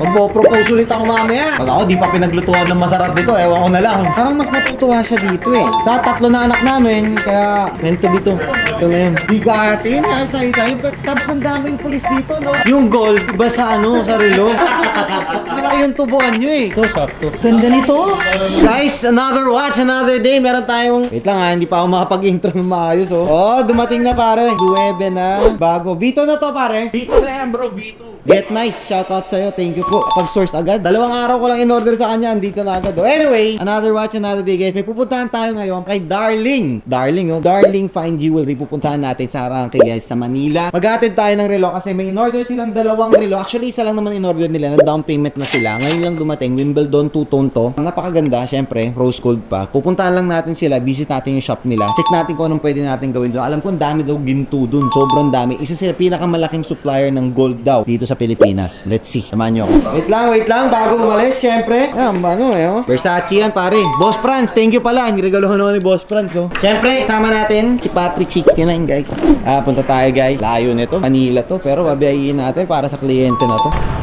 Magpo-propose ulit ako mamaya. Pag ako, di pa pinaglutuan ng masarap dito. Ewan ko na lang. Parang mas matutuwa siya dito eh. Sa tatlo na anak namin, kaya meant to be to. Ito na yun. Bigatin, ayos na tayo. Tapos ang daming pulis dito, no? Yung gold, iba sa ano, sa relo. Saka yung tubuan nyo eh. Ito, sakto. Ganda nito. Guys, another watch, another day. Meron tayong... Wait lang ha, hindi pa ako makapag-intro ng maayos oh. Oh, dumating na pare. 9 na. Bago. Vito na to pare. Dito na yan bro, B2. Get nice. Shoutout sa'yo. Thank you po. Pag-source agad. Dalawang araw ko lang in-order sa kanya. Andito na agad. Oh. Anyway, another watch, another day guys. May pupuntahan tayo ngayon kay Darling. Darling, oh. Darling Fine Jewelry. Pupuntahan natin sa Arangke guys sa Manila. Mag-attend tayo ng relo kasi may in-order silang dalawang relo. Actually, isa lang naman in-order nila. Nag-down payment na sila. Ngayon lang dumating. Wimbledon two-tone to. Ang napakaganda. Syempre, rose gold pa. Pupuntahan lang natin sila. Visit natin yung shop nila. Check natin kung anong pwede natin gawin doon. Alam ko ang dami daw ginto doon. Sobrang dami. Isa sila pinakamalaking supplier ng gold daw dito sa Pilipinas. Let's see. Samahan nyo ako. Wait lang, wait lang. Bago umalis, syempre. Yan, ano eh, oh. Versace yan, pare. Boss Franz, thank you pala. Niregalohan ako ni Boss Franz, oh. Syempre, sama natin si Patrick 69, guys. Ah, punta tayo, guys. Layo nito. Manila to. Pero babayayin natin para sa kliyente na to.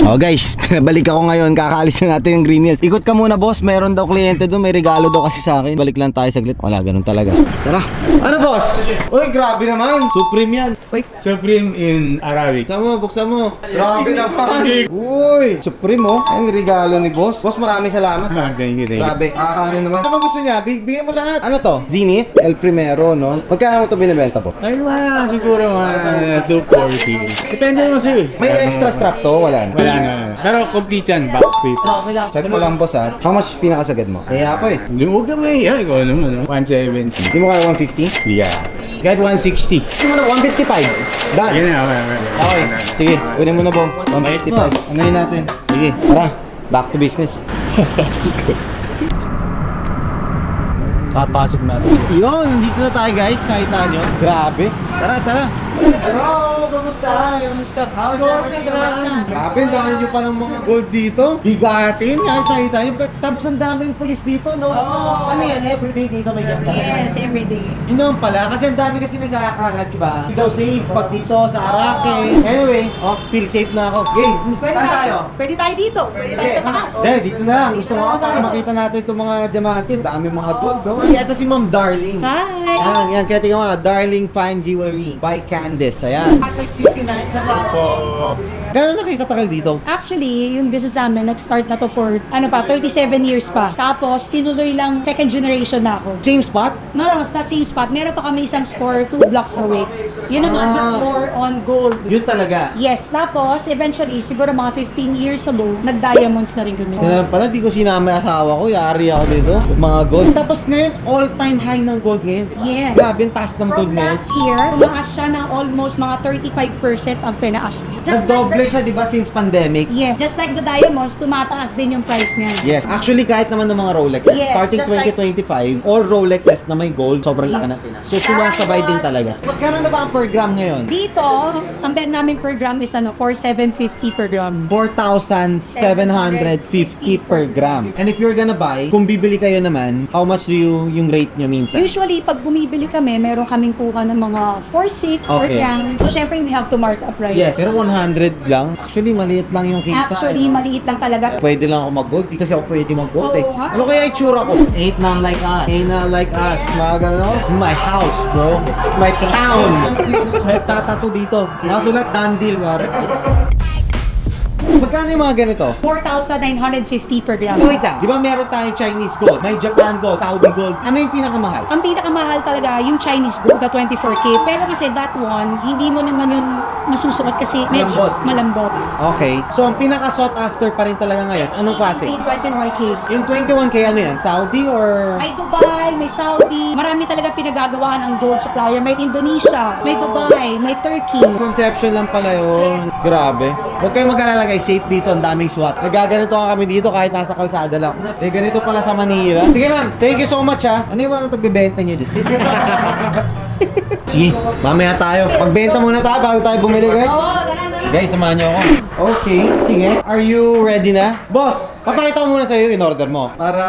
Oh guys, balik ako ngayon, kakaalis na natin yung Green Hills. Ikot ka muna boss, meron daw kliyente doon, may regalo daw kasi sa akin. Balik lang tayo saglit. Wala, ganun talaga. Tara. Ano boss? Uy, grabe naman. Supreme yan. Wait, Supreme in Arabic. buksan mo, buksan mo. Grabe naman. Uy, Supreme oh. Ayun, regalo ni boss. Boss, maraming salamat. Ah, thank you, thank you. Grabe, kakano naman. Ano gusto niya? Big, bigyan mo lahat. Ano to? Zenith, El Primero, no? Magkano mo to binibenta po? Ay, wala. Siguro mga 240. Depende naman sa'yo eh. May extra strap to? Wala na. Wala na. Pero complete yan, box paper. Check mo lang boss ha. How much pinakasagad mo? Kaya ako eh. Hindi mo ka may, ay, ikaw naman. no? 170. Hindi mo kaya 150? Yeah. Kahit 160. Gusto mo na 155? Done. Yun na, okay, okay. Okay. Sige, kunin mo na po. 155. Ano yun natin? Sige, tara. Back to business. Papasok natin. Yun, dito na tayo guys. Nakita nyo? Grabe. Tara, tara. Hello, kamusta? Kamusta? How's everything? Grabe, ang dami nyo pa ng mga gold dito. Bigatin, guys, nakita nyo. But Tapos ang daming pulis dito, no? Ano yan, everyday dito may ganda. Yes, every day. Yun naman pala, kasi ang dami kasi nagkakalat, diba? Hindi daw safe pag dito sa Arake. Anyway, oh, feel safe na ako. Game, Pwede saan tayo? Pwede tayo dito. Pwede tayo sa taas. Dahil dito na lang, gusto ko para makita natin itong mga diamante. Dami mga gold. No? Ito si Ma'am Darling. Hi! Yan, yan. Kaya tingnan mo, Darling Fine Jewelry by Candice. Ayan. Patrick 69 na sa Gano'n na kayo katagal dito? Actually, yung business namin, nag-start na to for, ano pa, 37 years pa. Tapos, tinuloy lang, second generation na ako. Same spot? No, no, it's not same spot. Meron pa kami isang store, two blocks away. Yun the Ah. store on gold. Yun talaga. Yes, tapos, eventually, siguro mga 15 years ago, nag-diamonds na rin kami. Kaya pala, di ko sinama yung asawa ko. Yari ako dito. Mga gold. Tapos ngayon, all-time high ng gold ngayon. Yes. Grabe, ang taas ng gold From ngayon. last year, tumaas siya ng almost mga 35% ang pinaas. Mas doble siya, di ba, since pandemic? Yeah, just like the diamonds, tumataas din yung price niya. Yes. Actually, kahit naman ng mga Rolexes, Yes, starting just like- 2025, all Rolexes na may gold, sobrang laki na. Yes. So, sumasabay din talaga. Magkano na ba ang per gram ngayon? Dito, ang bet namin per gram is ano, 4,750 per gram. 4,750 per gram. And if you're gonna buy, kung bibili kayo naman, how much do you yung rate nyo minsan? Usually, pag bumibili kami, meron kaming kuha ng mga 4,600 per Okay. gram. So, syempre, we have to mark up, right? Yes, pero 100 lang. Actually, maliit lang yung kita. Actually, maliit lang talaga. Pwede lang ako mag-gold. Di kasi ako pwede mag-gold eh. Oo, ha? Ano kaya itsura ko? Ain't not like us. Ain't not like us. Mga gano'n. It's my house, bro. It's my town. May tasa to dito. Nasulat done deal, pare. Magkano yung mga ganito? 4,950 per gram. Wait lang, di ba meron tayong Chinese gold, may Japan gold, Saudi gold, ano yung pinakamahal? Ang pinakamahal talaga yung Chinese gold, the 24K. Pero kasi that one, hindi mo naman yun masusuot kasi medyo Malambot. malambot. Okay, so ang pinaka sought after pa rin talaga ngayon, anong klase? 21K. Yung 21k ano yan, Saudi or... May Dubai, may Saudi. Marami talaga pinagagawaan ang gold supplier. May Indonesia, may Dubai, may Turkey. Conception lang pala yun. Grabe. Huwag kayong mag-alala guys, safe dito, ang daming SWAT. Nagaganito nga kami dito kahit nasa kalsada lang. Eh, ganito pala sa Manila. Sige ma'am, thank you so much ha. Ano yung mga tagbibenta nyo dito? Sige, mamaya tayo. Pagbenta muna tayo bago tayo bumili guys. Oo, ganun, ganun. Guys, samahan niyo ako. Okay, sige. Are you ready na? Boss, papakita ko muna sa'yo in order mo para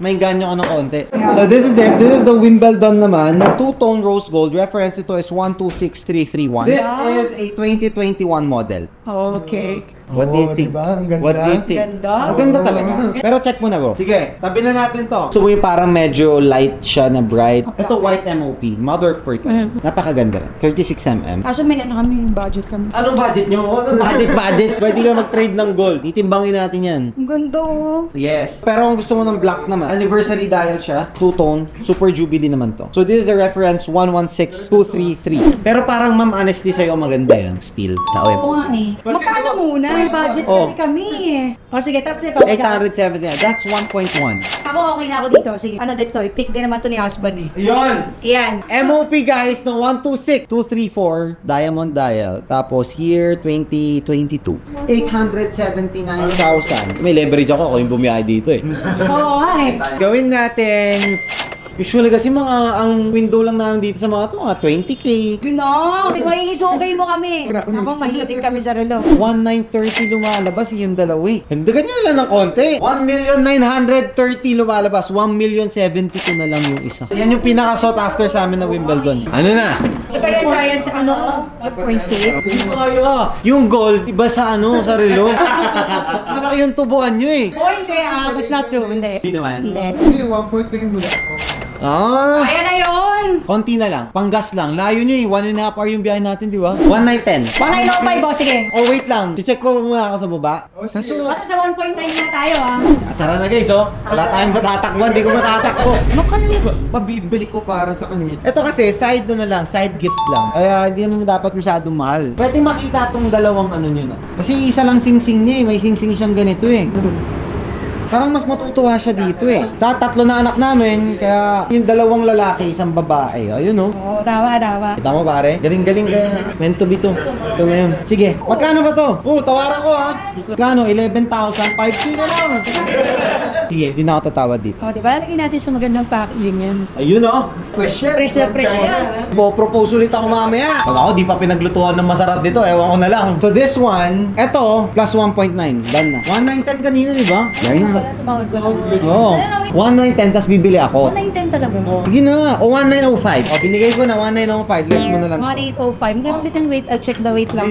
mainganyo ko ng konti. So this is it. This is the Wimbledon naman na two-tone rose gold. Reference ito is 126331. This is a 2021 model. Okay. What do you Oo, think? diba? Ang ganda. What do you think? Ganda. Ang ganda talaga. Pero check mo na bro. Sige, tabi na natin to. So yung parang medyo light siya na bright. Ito white MOP, mother pearl. Mhm. Napakaganda rin. 36mm. Kaso may ano kami, budget kami. Anong budget nyo? Budget, budget. Pwede ka mag-trade ng gold. Titimbangin natin yan. Ang ganda oh. Yes. Pero kung gusto mo ng black naman, anniversary dial siya, two-tone, super jubilee naman to. So this is a reference 116233. Pero parang ma'am, honestly sa'yo, maganda yan. Steel. Na OM. Oo nga eh. Magkano muna? May budget Oh. kasi kami eh. O sige, tapos ito. 870 yan. That's 1.1. Ako okay na ako dito. Sige, ano dito? I-pick din naman to ni husband eh. Yun! Yan. MOP guys ng 126234 diamond dial. Tapos here 2022. 879,000. May leverage ako kung yung bumiyahe dito eh. Oo nga eh. Gawin natin Usually kasi mga ang window lang namin dito sa mga to, mga 20k. Yun na. Maiisokay mo kami. Ako, mahilig kami sa relo. 1,930 lumalabas yung dalawa eh. Hagdagan nyo lang ng konti. 1,930 lumalabas. 1,072 na lang yung isa. Yan yung pinaka-sought after sa amin na Wimbledon. Ano na? So, kaya kaya sa ano, point tape. Kaya, yung gold, iba sa ano, sa relo. Mas malaki yung tubuan nyo eh. Oh, hindi ah. That's not true. Hindi. Hindi naman. Hindi. Hindi, one point tingin mo lang. Ah! Kaya na yun! Konti na lang. Panggas lang. Layo nyo eh. One and a half hour yung biyahe natin, di ba? 1,910. 1905 oh, sige. Oh, wait lang. Check ko muna ako sa baba. Sa sunod. Basta sa 1.9 na tayo ah. Asara na guys, oh. Wala tayong matatakbo. Hindi ko matatakbo. Makali ba? Mabibili ko para sa kanya. Ito kasi, side na na lang. Side gift lang. Kaya hindi naman dapat masyadong mahal. Pwede makita tong dalawang ano nyo na. Kasi isa lang sing-sing niya eh. May sing-sing siyang ganito eh. Parang mas matutuwa siya dito eh. Sa tatlo na anak namin, kaya yung dalawang lalaki, isang babae. Ayun oh. Oo, tama, tama. Kita mo pare? Galing-galing ka. Meant to be to. Ito ngayon. Sige. Magkano ba to? Oh, tawaran ko ha. Magkano? 11,000. 5K na lang. Sige, hindi na ako tatawad dito. O, di ba? Lagyan natin sa magandang packaging yan. Ayun oh. Na fresh yan. Bo-propose ulit ako mamaya. Pag ako, di pa pinaglutuan ng masarap dito. Ewan ko na lang. So this one, eto, plus 1.9. Done na. 1.910 kanina, di ba? Yan na. Oo. 1.910, tapos bibili ako. 1910 talaga mo. Sige na. O 1905. O, binigay ko na 1905. Less mo na lang. Mga 805. Magkano ulit ang weight? I'll check the weight lang.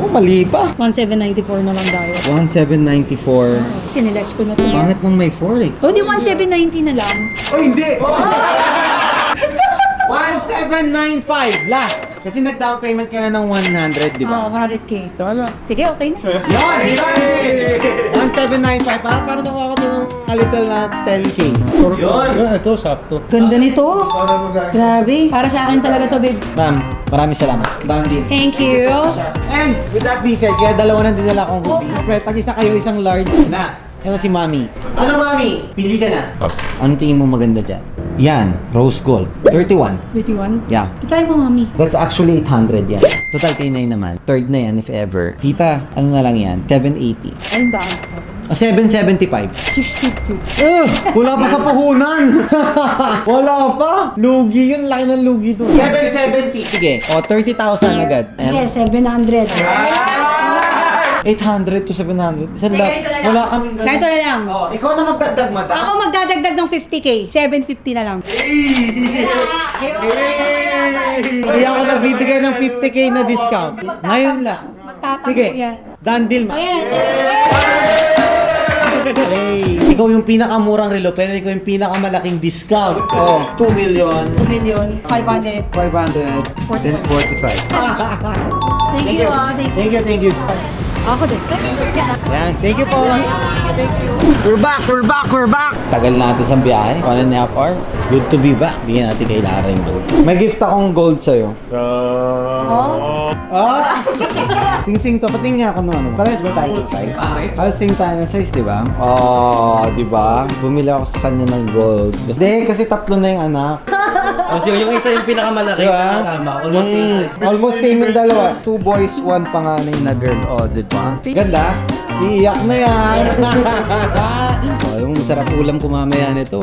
Oh, mali pa. 1794 na lang tayo. 1794. Siniles ko na to. Pangit ng may 4 eh. O, di 1790 na lang. Oh, hindi! 1795 last. Kasi nag-down payment ka na ng 100, di ba? Oo, 100k. Tama. Sige, okay na. Yun! Yun! 1795. Parang parang nakuha ko ng a little na 10k. Yun! Ito, sakto. Ganda nito. Para mag- Grabe. Para sa akin talaga to, babe. Ma'am, maraming salamat. Deal. Thank you. And with that being said, kaya dalawa na dinala akong hoodie. Siyempre, tag-isa kayo isang large na. Na si Mami. Ano Mami? Pili ka na. Ano tingin mo maganda dyan? Yan, rose gold. 31. 21. Yeah. Itry mo, mami. That's actually 800 yan. Total K9 naman. Third na yan if ever. Tita, ano na lang yan? 780. Ang daan. Ah, 775. 62. Uh, wala pa sa puhunan. wala pa. Lugi yun. Laki ng lugi to. 770. Sige. O, 30,000 agad. Yes, 700. 800 to 700. Isang Hindi, la- ganito na lang. Wala kaming ganun. Ganito na lang. Oh, ikaw na magdagdag mata. Ako magdadagdag ng 50k. 750 na lang. Hindi ako nagbibigay ng 50k na discount. Ngayon lang. Magtatanggap Sige. yan. Done deal, ma. Ayan. Hey, ikaw yung pinakamurang relo, pero ikaw yung pinakamalaking discount. Oh, 2 million. 2 million. 500. 500, then 45. Thank you, ah. Thank you. Thank you, thank you. Ako din. Yan, thank you po. We're back, we're back, we're back. Tagal natin sa biyahe. One and a half hour. It's good to be back. Bigyan natin kay Lara yung gold. May gift akong gold sa'yo. Oh? Ah! Sing-sing to. Patingin nga ako ng ano. Parehas ba tayo ng size? Parehas sing tayo ng size, di ba? Oh, di ba? Bumili ako sa kanya ng gold. Hindi, kasi tatlo na yung anak. Kasi yung isa yung pinakamalaki. Di ba? Tama, almost same Mm, size. Almost same yung dalawa. Two boys, one panganay na girl. Oh, di ba? Ganda? Iiyak na yan. oh, yung sarap ulam ko mamaya nito.